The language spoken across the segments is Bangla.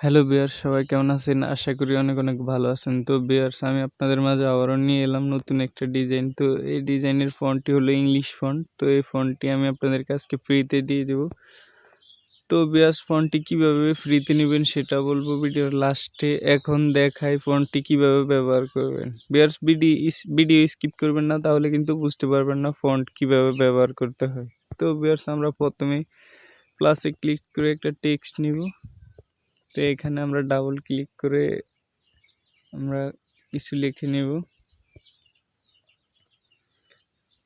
হ্যালো বিয়ার্স সবাই কেমন আছেন? আশা করি অনেক অনেক ভালো আছেন। তো বিয়ার্স আমি আপনাদের মাঝে আবারও নিয়ে এলাম নতুন একটা ডিজাইন তো, এই ডিজাইনের ফন্টটি হলো ইংলিশ ফন্ট তো, এই ফন্টটি আমি আপনাদের কাছকে ফ্রিতে দিয়ে দেব। তো বিয়ার্স ফন্টটি কীভাবে ফ্রিতে নেবেন সেটা বলব ভিডিওর লাস্টে এখন দেখাই ফন্টটি কীভাবে ব্যবহার করবেন। বিয়ার্স ভিডিও ভিডিও স্কিপ করবেন না, তাহলে কিন্তু বুঝতে পারবেন না ফন্ট কীভাবে ব্যবহার করতে হয়। তো বিয়ার্স আমরা প্রথমে প্লাসে ক্লিক করে একটা টেক্সট নিব। তো এখানে আমরা ডাবল ক্লিক করে আমরা কিছু লিখে নেব।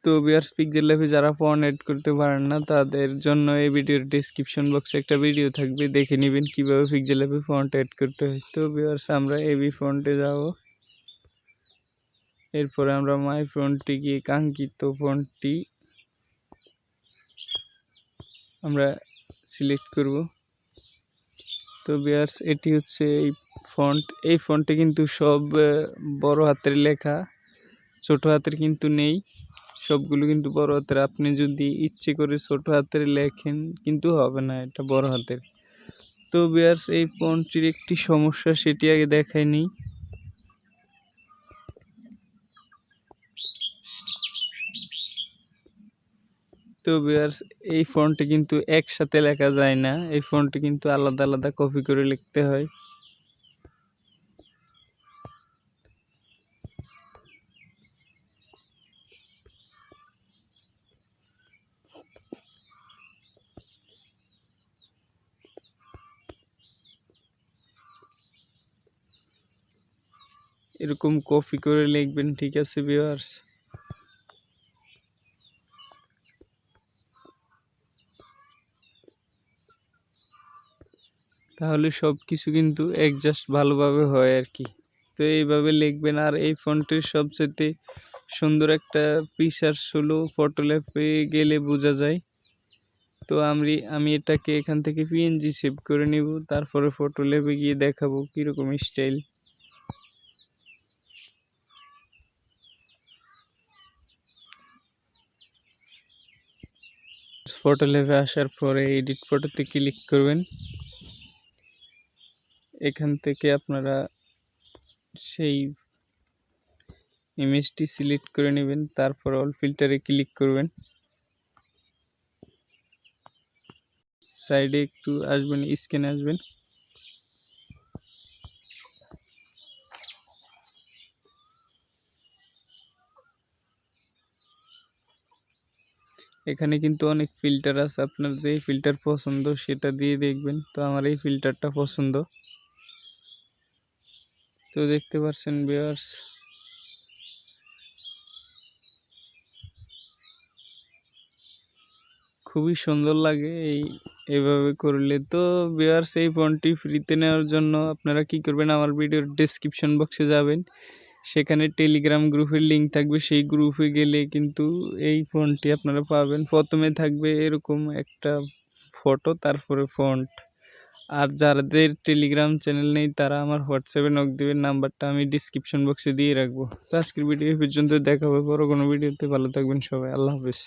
তো বিয়ার পিকজেল ল্যাবে যারা ফোন এড করতে পারেন না, তাদের জন্য এই ভিডিওর ডিসক্রিপশন বক্সে একটা ভিডিও থাকবে। দেখে নেবেন কীভাবে পিকজেল ল্যাবে ফন্ট এড করতে হয়। তো বিয়ার্স আমরা এবি ফন্টে যাব। এরপরে আমরা মাই ফোনটি গিয়ে কাঙ্ক্ষিত ফন্টটি আমরা সিলেক্ট করব। তো বিয়ার্স, এটি হচ্ছে এই ফন্ট। এই ফন্টে কিন্তু সব বড় হাতের লেখা, ছোট হাতের কিন্তু নেই। সবগুলো কিন্তু বড় হাতের। আপনি যদি ইচ্ছে করে ছোট হাতের লেখেন, কিন্তু হবে না, এটা বড় হাতের। তো বিয়ার্স, এই ফন্টটির একটি সমস্যা সেটি আগে দেখাই তো বিয়ার্স এই ফন্টে কিন্তু একসাথে লেখা যায় না। এই ফন্টে কিন্তু আলাদা আলাদা কপি করে লিখতে হয়। এরকম কপি করে লিখবেন, ঠিক আছে বিয়ার্স তাহলে সব কিছু কিন্তু অ্যাডজাস্ট ভালোভাবে হয় আর কি তো এইভাবে লিখবেন, আর এই ফন্টের সবচেয়ে সুন্দর একটা ফিচার্স হলো ফটো ল্যাপে গেলে বোঝা যায়। তো আমি আমি এটাকে এখান থেকে পিএনজি সেভ করে নিব, তারপরে ফটো ল্যাবে গিয়ে দেখাবো কীরকম স্টাইল ফটো ল্যাবে আসার পরে এডিট ফটোতে ক্লিক করবেন। এখান থেকে আপনারা সেই ইমেজটি সিলেক্ট করে নেবেন, তারপর অল ফিল্টারে ক্লিক করবেন। সাইডে একটু আসবেন স্ক্যানে আসবেন। এখানে কিন্তু অনেক ফিল্টার আছে, আপনার যে ফিল্টার পছন্দ সেটা দিয়ে দেখবেন। তো আমার এই ফিল্টারটা পছন্দ। তো দেখতে পাচ্ছেন বিয়ার্স খুবই সুন্দর লাগে এই, এভাবে করলে। তো বিয়ার্স এই ফোনটি ফ্রিতে নেওয়ার জন্য আপনারা কি করবেন? আমার ভিডিওর ডিসক্রিপশন বক্সে যাবেন। সেখানে টেলিগ্রাম গ্রুপের লিঙ্ক থাকবে। সেই গ্রুপে গেলে কিন্তু এই ফোনটি আপনারা পাবেন। প্রথমে থাকবে এরকম একটা ফটো তারপরে ফন্ট আর যাদের টেলিগ্রাম চ্যানেল নেই, তারা আমার হোয়াটসঅ্যাপে নক দেবেন, নাম্বারটা আমি ডিসক্রিপশন বক্সে দিয়ে রাখব। আজকের ভিডিও পর্যন্ত দেখা হবে বড় কোনো ভিডিওতে ভালো থাকবেন সবাই, আল্লাহ হাফিজ।